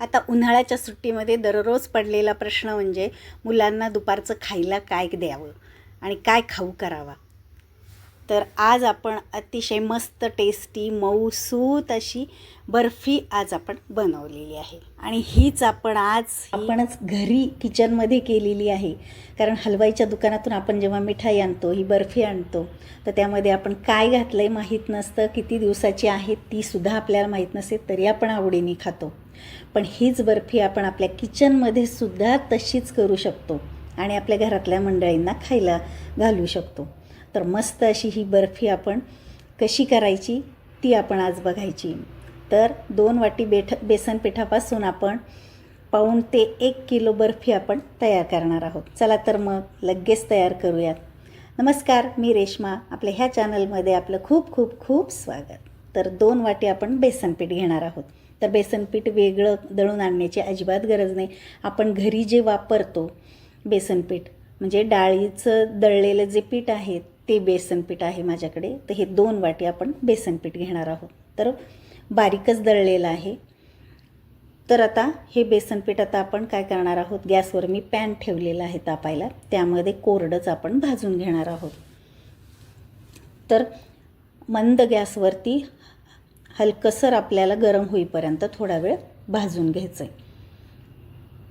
आता उन्हाळ्याच्या सुट्टीमध्ये दररोज पडलेला प्रश्न म्हणजे मुलांना दुपारचं खायला काय द्यावं आणि काय खाऊ करावा? तर आज आपण अतिशय मस्त टेस्टी मऊसूत अशी बर्फी आज आपण बनवलेली आहे. आणि हीच आपण आज आपणच घरी किचनमध्ये केलेली आहे. कारण हलवाईच्या दुकानातून आपण जेव्हा मिठाई आणतो ही बर्फी आणतो तर त्यामध्ये आपण काय घातलं आहे माहीत नसतं. किती दिवसाची आहे तीसुद्धा आपल्याला माहीत नसेल तरी आपण आवडीने खातो. पण हीच बर्फी आपण आपल्या किचनमध्ये सुद्धा तशीच करू शकतो आणि आपल्या घरातल्या मंडळींना खायला घालू शकतो. तर मस्त अशी ही बर्फी आपण कशी करायची ती आपण आज बघायची. तर दोन वाटी बेठ बेसन पिठापासून आपण पाऊण ते एक किलो बर्फी आपण तयार करणार आहोत. चला तर मग लगेच तयार करूयात. नमस्कार मी रेश्मा. आपल्या ह्या चॅनलमध्ये आपलं खूप खूप खूप स्वागत. तर दोन वाटी आपण बेसन पीठ घेणार आहोत. तर बेसन पीठ वेगळं दळून आणण्याची अजिबात गरज नाही. आपण घरी जे वापरतो बेसन पीठ म्हणजे डाळीचं दळलेलं जे पीठ आहे ते बेसन पीठ आहे माझ्याकडे. तर हे दोन वाटी आपण बेसन पीठ घेणार आहोत. तर बारीकच दळलेलं आहे. तर आता हे बेसन पीठ आता आपण काय करणार आहोत? गॅसवर मी पॅन ठेवलेला आहे तापायला. त्यामध्ये कोरडंच आपण भाजून घेणार आहोत. तर मंद गॅसवरती हलकसर आपल्याला गरम होईपर्यंत थोडा वेळ भाजून घ्यायचं आहे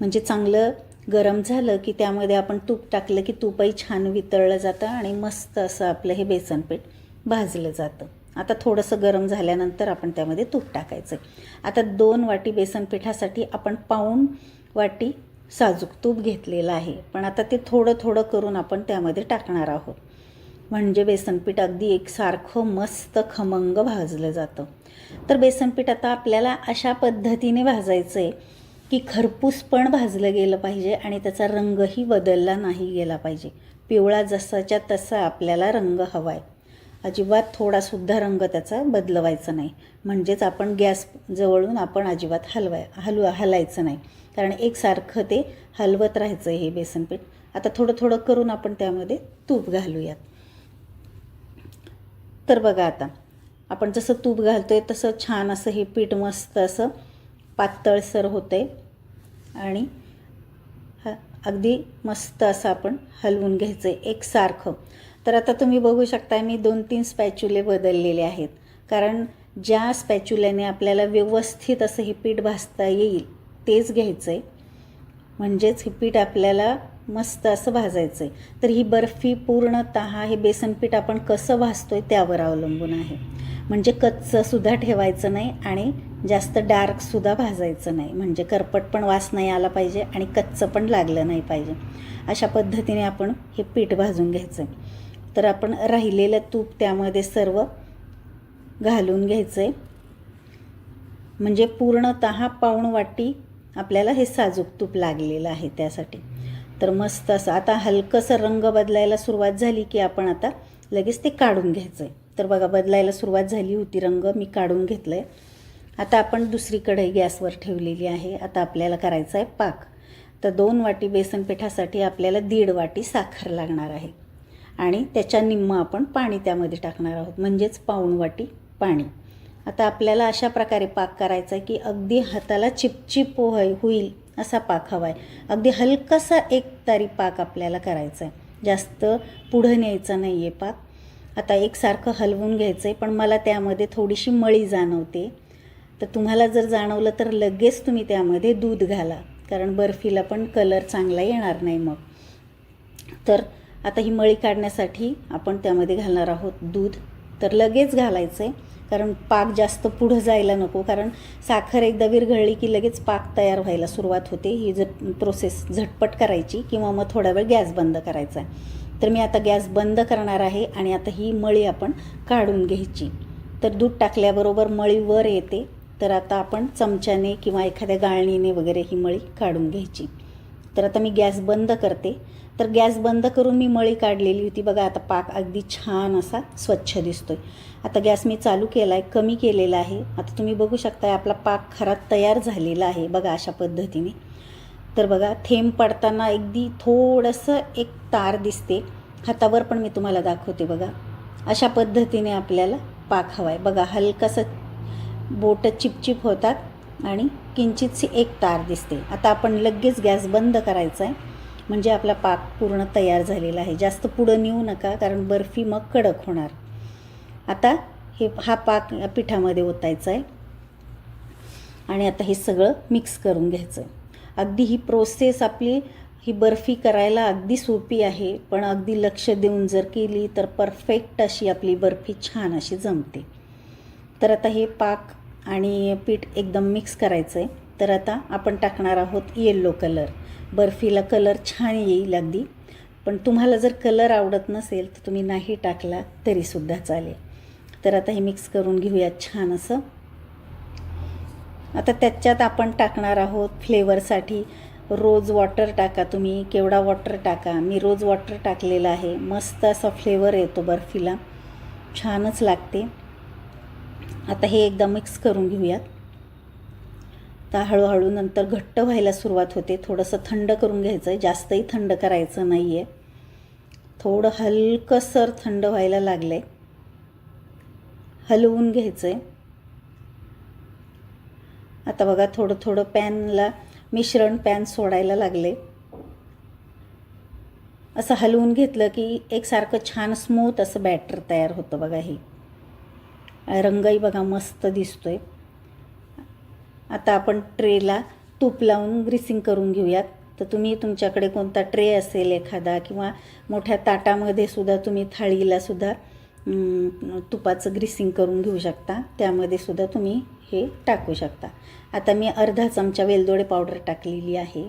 म्हणजे चांगलं गरम झालं की त्यामध्ये आपण तूप टाकलं की तूपही छान वितळलं जातं आणि मस्त असं आपलं हे बेसन पीठ भाजलं जातं. आता थोडंसं गरम झाल्यानंतर आपण त्यामध्ये तूप टाकायचं आता दोन वाटी बेसन पिठासाठी आपण पाऊण वाटी साजूक तूप घेतलेलं आहे. पण आता ते थोडं थोडं करून आपण त्यामध्ये टाकणार आहोत. म्हणजे बेसनपीठ अगदी एकसारखं मस्त खमंग भाजलं जातं. तर बेसनपीठ आता आपल्याला अशा पद्धतीने भाजायचं आहे की खरपूस पण भाजलं गेलं पाहिजे आणि त्याचा रंगही बदलला नाही गेला पाहिजे. पिवळा जसाच्या तसा आपल्याला रंग हवा आहे अजिबात थोडासुद्धा रंग त्याचा बदलवायचा नाही. म्हणजेच आपण गॅस जवळून आपण अजिबात हलवाय हलवा हलायचं नाही. कारण एकसारखं ते हलवत राहायचं हे बेसनपीठ. आता थोडं थोडं करून आपण त्यामध्ये तूप घालूयात. तर बघा आता. आपण जसं तूप घालतो आहे तसं छान असं हे पीठ मस्त असं पातळसर होतं आहे आणि ह अगदी मस्त असं आपण हलवून घ्यायचं आहे एकसारखं. तर आता तुम्ही बघू शकता मी दोन तीन स्पॅच्युले बदललेले आहेत. कारण ज्या स्पॅच्युल्याने आपल्याला व्यवस्थित असं हे पीठ भाजता येईल तेच घ्यायचं आहे म्हणजेच हे पीठ आपल्याला मस्त असं भाजायचं आहे तर ही बर्फी पूर्णत हे बेसनपीठ आपण कसं भाजतो आहे त्यावर अवलंबून आहे. म्हणजे कच्चंसुद्धा ठेवायचं नाही आणि जास्त डार्कसुद्धा भाजायचं नाही. म्हणजे करपट पण वास नाही आला पाहिजे आणि कच्चं पण लागलं नाही पाहिजे. अशा पद्धतीने आपण हे पीठ भाजून घ्यायचं आहे तर आपण राहिलेलं तूप त्यामध्ये सर्व घालून घ्यायचं आहे म्हणजे पूर्णत पाऊण वाटी आपल्याला हे साजूक तूप लागलेलं आहे त्यासाठी. तर मस्त असं. आता हलकंसं रंग बदलायला सुरुवात झाली की आपण आता लगेच ते काढून घ्यायचं आहे तर बघा बदलायला सुरुवात झाली होती रंग मी काढून घेतलं आहे आता आपण दुसरी कढई गॅसवर ठेवलेली आहे. आता आपल्याला करायचा आहे पाक. तर दोन वाटी बेसन पिठासाठी आपल्याला दीड वाटी साखर लागणार आहे. आणि त्याच्या निम्म आपण पाणी त्यामध्ये टाकणार आहोत. म्हणजेच पाऊण वाटी पाणी. आता आपल्याला अशा प्रकारे पाक करायचा आहे की अगदी हाताला चिपचिप होय होईल असा पाक हवा आहे. अगदी हलकासा एक तारी पाक आपल्याला करायचा आहे. जास्त पुढं न्यायचा नाही आहे पाक. आता एकसारखं हलवून घ्यायचं आहे पण मला त्यामध्ये थोडीशी मळी जाणवते. तर तुम्हाला जर जाणवलं तर लगेच तुम्ही त्यामध्ये दूध घाला कारण बर्फीला पण कलर चांगला येणार नाही मग. तर आता ही मळी काढण्यासाठी आपण त्यामध्ये घालणार आहोत दूध. तर लगेच घालायचं आहे कारण पाक जास्त पुढं जायला नको कारण साखर एकदा विरघळली की लगेच पाक तयार व्हायला सुरुवात होते. ही ज प्रोसेस झटपट करायची किंवा मग थोडा वेळ गॅस बंद करायचा आहे. तर मी आता गॅस बंद करणार आहे आणि आता ही मळी आपण काढून घ्यायची. तर दूध टाकल्याबरोबर मळी वर येते. तर आता आपण चमच्याने किंवा एखाद्या गाळणीने वगैरे ही मळी काढून घ्यायची. तर आता मी गॅस बंद करते. तर गॅस बंद करून मी मळी काढलेली होती. बघा आता पाक अगदी छान असा स्वच्छ दिसतोय. आता गॅस मी चालू केला आहे कमी केलेला आहे. आता तुम्ही बघू शकता आपला पाक खरा तयार झालेला आहे बघा अशा पद्धतीने. तर बघा थेंब पडताना अगदी थोडंसं एक तार दिसते. हातावर पण मी तुम्हाला दाखवते बघा. अशा पद्धतीने आपल्याला पाक हवा आहे बघा हलकंसं बोटं चिपचिप होतात. आणि किंचितशी एक तार दिसते. आता आपण लगेच गॅस बंद करायचा आहे म्हणजे आपला पाक पूर्ण तयार झालेला आहे. जास्त पुढं नेऊ नका कारण बर्फी मग कडक होणार. आता हे हा पाक या पिठामध्ये ओतायचा आहे आणि आता हे सगळं मिक्स करून घ्यायचं आहे अगदी ही प्रोसेस आपली ही बर्फी करायला अगदी सोपी आहे. पण अगदी लक्ष देऊन जर केली तर परफेक्ट अशी आपली बर्फी छान अशी जमते. तर आता हे पाक आणि पीठ एकदम मिक्स करायचं आहे तर आता आपण टाकणार आहोत येल्लो कलर बर्फीला कलर छान येईल अगदी. पण तुम्हाला जर कलर आवडत नसेल तर तुम्ही नाही टाकला तरीसुद्धा चालेल. तर आता हे मिक्स करून घेऊयात छान असं. आता त्याच्यात आपण टाकणार आहोत फ्लेवरसाठी रोज वॉटर टाका तुम्ही. केवढा वॉटर टाका. मी रोज वॉटर टाकलेलं आहे. मस्त असा फ्लेवर येतो बर्फीला. छानच लागते. आता हे एकदा मिक्स करून घेऊयात. तर हळूहळू नंतर घट्ट व्हायला सुरुवात होते. थोडंसं थंड करून घ्यायचं आहे जास्तही थंड करायचं नाही आहे थोडं हलकंसर थंड व्हायला लागलं आहे हलवून घ्यायचं आहे आता बघा थोडं थोडं पॅनला मिश्रण पॅन सोडायला लागले. असं हलवून घेतलं की एकसारखं छान स्मूथ असं बॅटर तयार होतं बघा हे. रंगही बघा मस्त दिसतो आहे आता आपण ट्रेला तूप लावून ग्रीसिंग करून घेऊयात. तर तुम्ही तुमच्याकडे कोणता ट्रे असेल एखादा किंवा मोठ्या ताटामध्ये सुद्धा तुम्ही थाळीला सुद्धा तुपाचं ग्रीसिंग करून घेऊ शकता. त्यामध्ये सुद्धा तुम्ही हे टाकू शकता. आता मी अर्धा चमचा वेलदोडे पावडर टाकलेली आहे.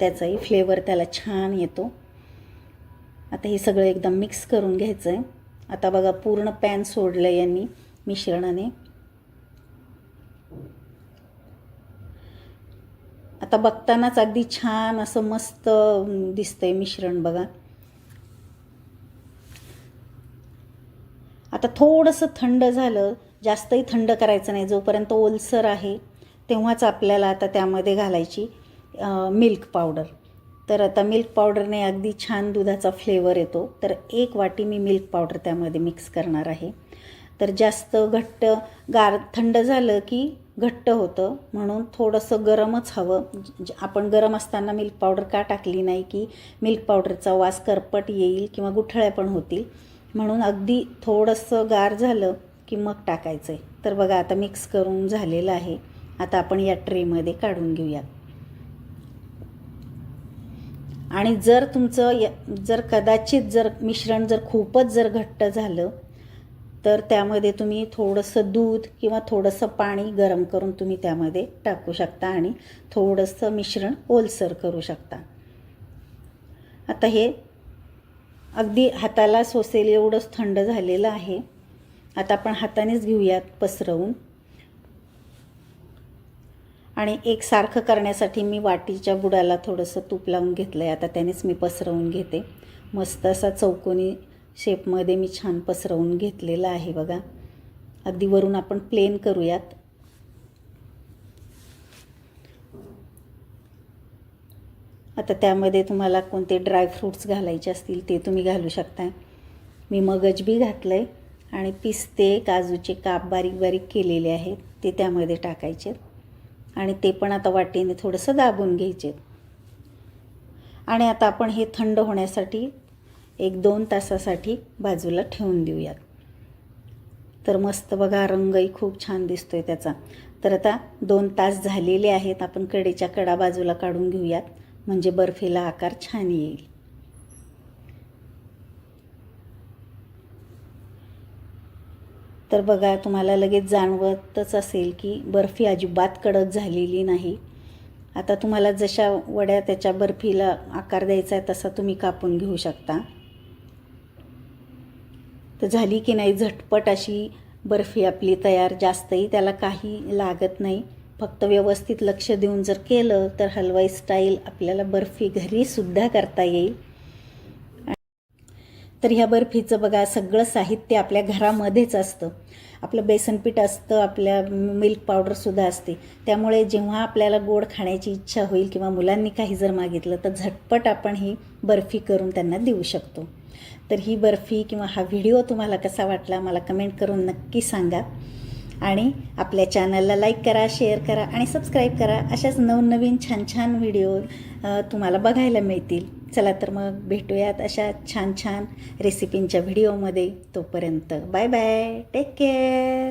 त्याचाही फ्लेवर त्याला छान येतो. आता हे सगळं एकदम मिक्स करून घ्यायचं आहे आता बघा पूर्ण पॅन सोडलं यांनी मिश्रणाने. आता बघतानाच अगदी छान असं मस्त दिसतंय मिश्रण बघा. आता थोडंसं थंड झालं जास्तही थंड करायचं नाही. जोपर्यंत ओलसर आहे तेव्हाच आपल्याला आता त्यामध्ये घालायची मिल्क पावडर तर आता मिल्क पावडरने अगदी छान दुधाचा फ्लेवर येतो. तर एक वाटी मी मिल्क पावडर त्यामध्ये मिक्स करणार आहे. तर जास्त घट्ट गार थंड झालं की घट्ट होतं. म्हणून थोडंसं गरमच हवं. आपण गरम असताना मिल्क पावडर का टाकली नाही की मिल्क पावडरचा वास करपट येईल किंवा गुठळ्या पण होतील. म्हणून अगदी थोडंसं गार झालं की मग टाकायचं आहे तर बघा आता मिक्स करून झालेलं आहे. आता आपण या ट्रेमध्ये काढून घेऊयात. आणि जर तुमचं य जर कदाचित जर मिश्रण जर खूपच जर घट्ट झालं तर त्यामध्ये तुम्ही थोडंसं दूध किंवा थोडंसं पाणी गरम करून तुम्ही त्यामध्ये टाकू शकता आणि थोडंसं मिश्रण ओलसर करू शकता. आता हे अगदी हाताला सोसेल एवढंच थंड झालेलं आहे. आता आपण हातानेच घेऊयात पसरवून. आणि एकसारखं करण्यासाठी मी वाटीच्या बुडाला थोडंसं तूप लावून घेतलं आहे आता त्यानेच मी पसरवून घेते. मस्त असा चौकोनी शेपमध्ये मी छान पसरवून घेतलेला आहे बघा. अगदी वरून आपण प्लेन करूयात. आता त्यामध्ये तुम्हाला कोणते ड्रायफ्रूट्स घालायचे असतील ते तुम्ही घालू शकता मी मगज बी घातलं आहे आणि पिस्ते काजूचे काप बारीक बारीक केलेले आहेत. ते त्यामध्ये टाकायचे. आणि ते पण आता वाटीने थोडंसं दाबून घ्यायचे. आणि आता आपण हे थंड होण्यासाठी एक दोन तासासाठी बाजूला ठेवून देऊयात. तर मस्त बघा रंगही खूप छान दिसतो आहे त्याचा. तर आता दोन तास झालेले आहेत आपण कडेच्या कडा बाजूला काढून घेऊयात. म्हणजे बर्फीला आकार छान येईल. तर बघा तुम्हाला लगेच जाणवतच असेल की बर्फी अजिबात कडक झालेली नाही. आता तुम्हाला जशा वड्या त्याच्या बर्फीला आकार द्यायचा आहे तसा तुम्ही कापून घेऊ शकता. तर झाली की नाही झटपट अशी बर्फी आपली तयार. जास्तही त्याला काही लागत नाही. फक्त व्यवस्थित लक्ष देऊन जर केलं तर हलवाई स्टाईल आपल्याला बर्फी घरीसुद्धा करता येईल. तर ह्या बर्फीचं बघा सगळं साहित्य आपल्या घरामध्येच असतं. आपलं बेसनपीठ असतं आपल्या मिल्क पावडरसुद्धा असते. त्यामुळे जेव्हा आपल्याला गोड खाण्याची इच्छा होईल किंवा मुलांनी काही जर मागितलं तर झटपट आपण ही बर्फी करून त्यांना देऊ शकतो. तर ही बर्फी किंवा हा व्हिडिओ तुम्हाला कसा वाटला मला कमेंट करून नक्की सांगा. आणि आपल्या चॅनलला लाईक करा शेअर करा आणि सबस्क्राईब करा. अशाच नवनवीन छान छान व्हिडिओ तुम्हाला बघायला मिळतील. चला तर मग भेटूयात अशा छान छान रेसिपींच्या व्हिडिओमध्ये तोपर्यंत. Bye bye take care